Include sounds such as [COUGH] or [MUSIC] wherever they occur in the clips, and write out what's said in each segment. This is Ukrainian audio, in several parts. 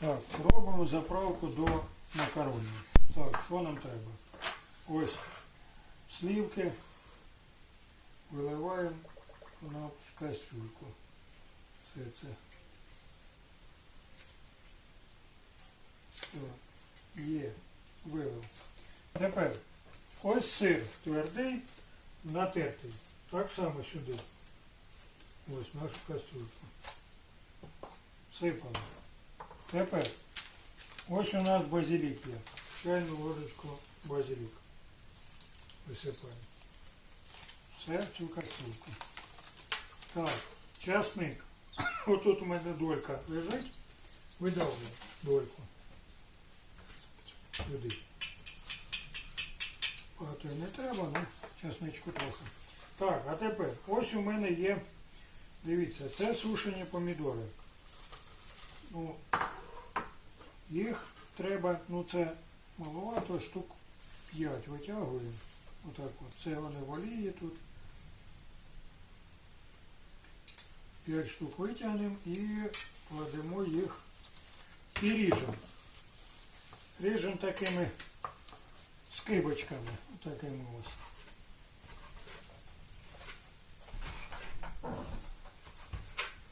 Так, робимо заправку до макаронів. Так, що нам треба? Ось слівки виливаємо на кастрюльку. Все це. Так, Є, вилив. Тепер ось сир твердий, натертий. Так само сюди. Ось нашу кастрюльку. Сипали. Тепер ось у нас базилік є. Чайну ложечку базилік. Висипаємо. Все в цю кастрюльку. Так, часник. [COUGHS] Отут у мене долька лежить. Видавлю дольку. Сюди. Багато не треба, ну часничку трохи. Так, а тепер ось у мене є, дивіться, це сушені помідори. Ну, їх треба, ну це маловато, штук 5 витягуємо. Отак от. Це вони в олії тут. 5 штук витягнемо і кладемо їх і ріжемо. Ріжемо такими скибочками. Такими ось.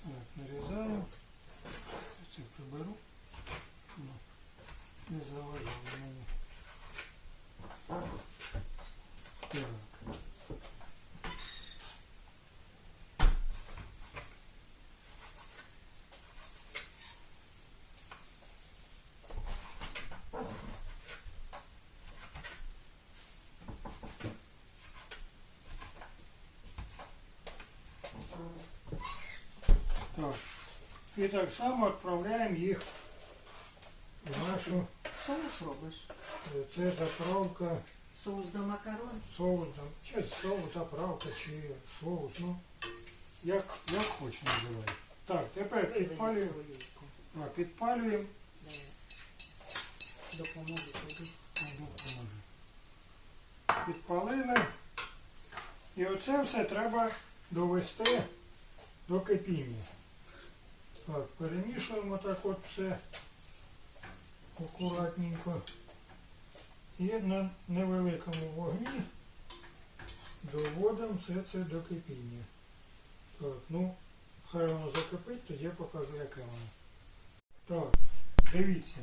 Так, нарізаємо. Це приберу. Ну, не заважало мені. Так. Так. І так само відправляємо їх в нашу, Соус робиш? е, це заправка Соус до макарон? соусом, чи соус, заправка, чи соус, ну, як, як хоч називай. Так, тепер підпалюємо, а, підпалюємо? Допоможу тобі. Айду поможу. підпалили. І оце все треба довести до кипіння. Так, перемішуємо так от все акуратненько. І на невеликому вогні доводимо все це до кипіння. Так, ну, хай воно закипить, тоді я покажу, яке воно. Так, дивіться.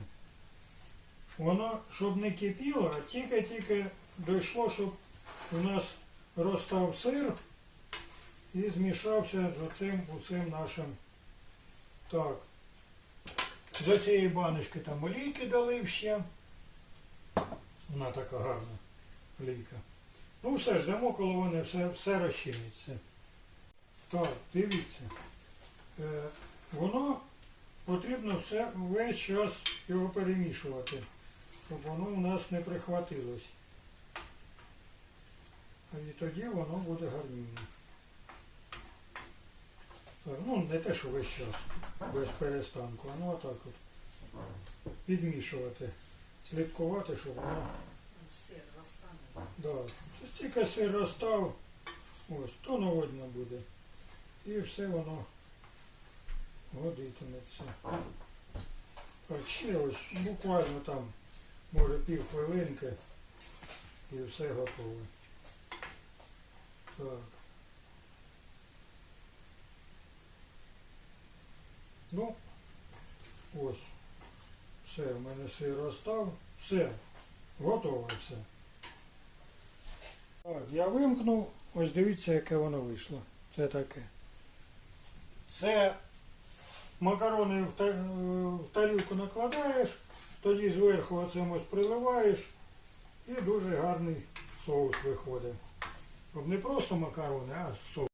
Воно, щоб не кипіло, а тільки-тільки дійшло, щоб у нас розстав сир і змішався з оцим усім нашим. Так. З цієї баночки там олійки долив ще. Вона така гарна олійка. Ну все ж дамо, коли вони все, все розчиниться. Так, дивіться. Е, воно потрібно все весь час його перемішувати, щоб воно у нас не прихватилось. І тоді воно буде гарнінно. Так, ну не те, що весь час, без перестанку, а ну отак от. Підмішувати, слідкувати, щоб воно. Сир розтане. Да. Стільки сир розстав, ось, то наводно буде. І все воно годитиметься. Так, ще ось, буквально там, може пів хвилинки і все готове. Так. Ну, ось. Все, в мене сир розстав. Все, готово все. Так, я вимкнув, ось дивіться, яке воно вийшло. Це таке. Це макарони в, та- в тарілку накладаєш, тоді зверху оцим ось приливаєш і дуже гарний соус виходить. Не просто макарони, а соус.